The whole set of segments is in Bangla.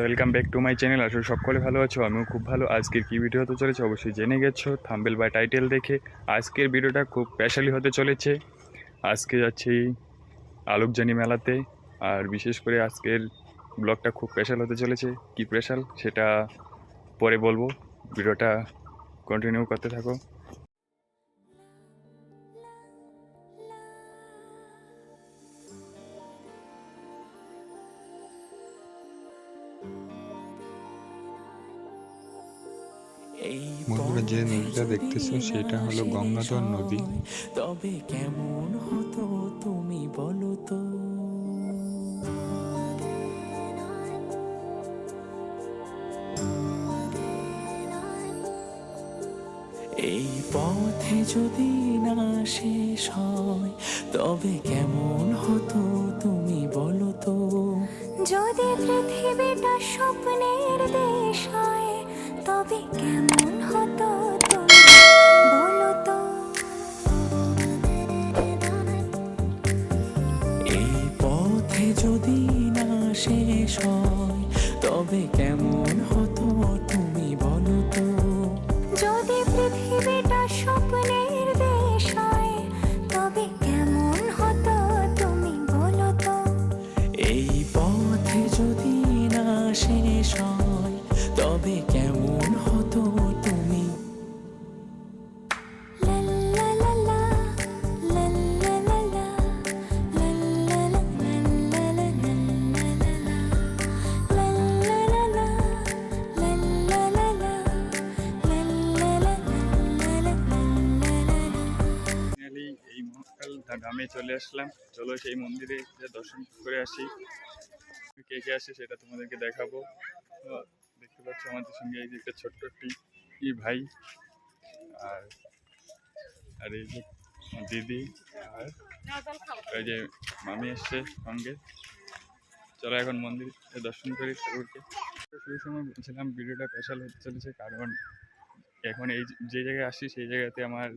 Welcome back to my channel আসলে সকলে ভালো আছো, আমিও খুব ভালো। আজকের কি ভিডিও হতে চলেছে অবশ্যই জেনে গেছো থাম্বেল বা টাইটেল দেখে। আজকের ভিডিওটা খুব স্পেশালি হতে চলেছে। আজকে যাচ্ছি আলোকজানি মেলাতে, আর বিশেষ করে আজকের ব্লগটা খুব স্পেশাল হতে চলেছে। কি স্পেশাল সেটা পরে বলব। ভিডিওটা কন্টিনিউ করতে থাকো। বন্ধুরা যে নদীটা দেখতেছো সেটা হলো গঙ্গাধর নদী। তবে কেমন হতো তুমি বলো তো? এই পথে যদি না শেষ হয় তবে কেমন হতো তুমি বলো তো? যদি পৃথিবীটা স্বপ্নের দেশ হয় যদি না শেষ হয় তবে কেমন হতো ধামে চলে আসলাম। চলো সেই মন্দিরে দর্শন করে আসি। কে কে আসে সেটা তোমাদেরকে দেখাবো। দেখতে পাচ্ছ আমাদের সঙ্গে এই যে একটা ছোট্ট একটি ভাই আর আর এই যে দিদি আর এই যে মামি এসছে সঙ্গে। চলো এখন মন্দিরে দর্শন করি ঠাকুরকে। সেই সময় বলছিলাম ভিডিওটা স্পেশাল হতে চলেছে কারণ এখন এই যে- জায়গায় আসি সেই জায়গাতে আমার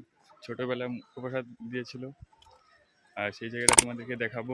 ছোটোবেলা মুখপ্রসাদ দিয়েছিল। আর সেই জায়গাটা তোমাদেরকে দেখাবো।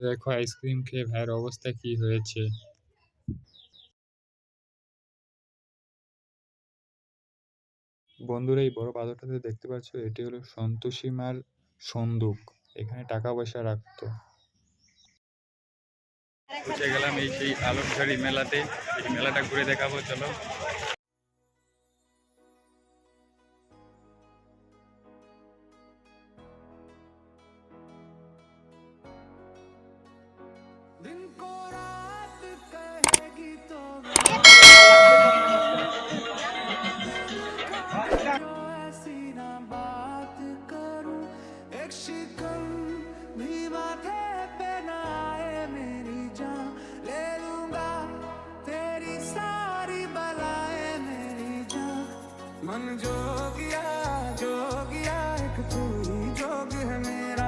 দেখো আইসক্রিম খেয়ে ভাইয়ের অবস্থা কি হয়েছে বন্ধুরা, এই বড় পাথরটাতে দেখতে পাচ্ছ, এটি হলো সন্তোষী মার সন্দুক। এখানে টাকা পয়সা রাখতো। পৌঁছে গেলাম এই সেই আলোকঝাড়ি মেলাতে। এই মেলাটা ঘুরে দেখাবো, চলো। जोगिया जोगिया, एक तू ही जोग है मेरा।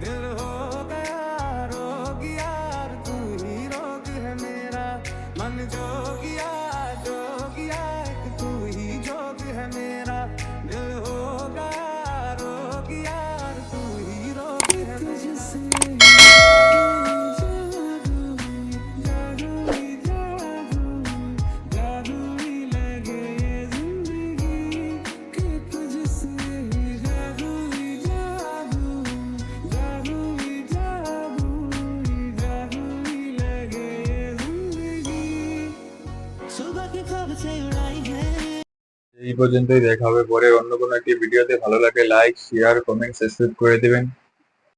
दिल हो गया, रोगिया तू ही रोग है मेरा। मन जोगिया এই পর্যন্তই দেখা হবে পরে অন্য কোনো একটি ভিডিওতে ভালো লাগে লাইক শেয়ার কমেন্ট সাবস্ক্রাইব করে দিবেন।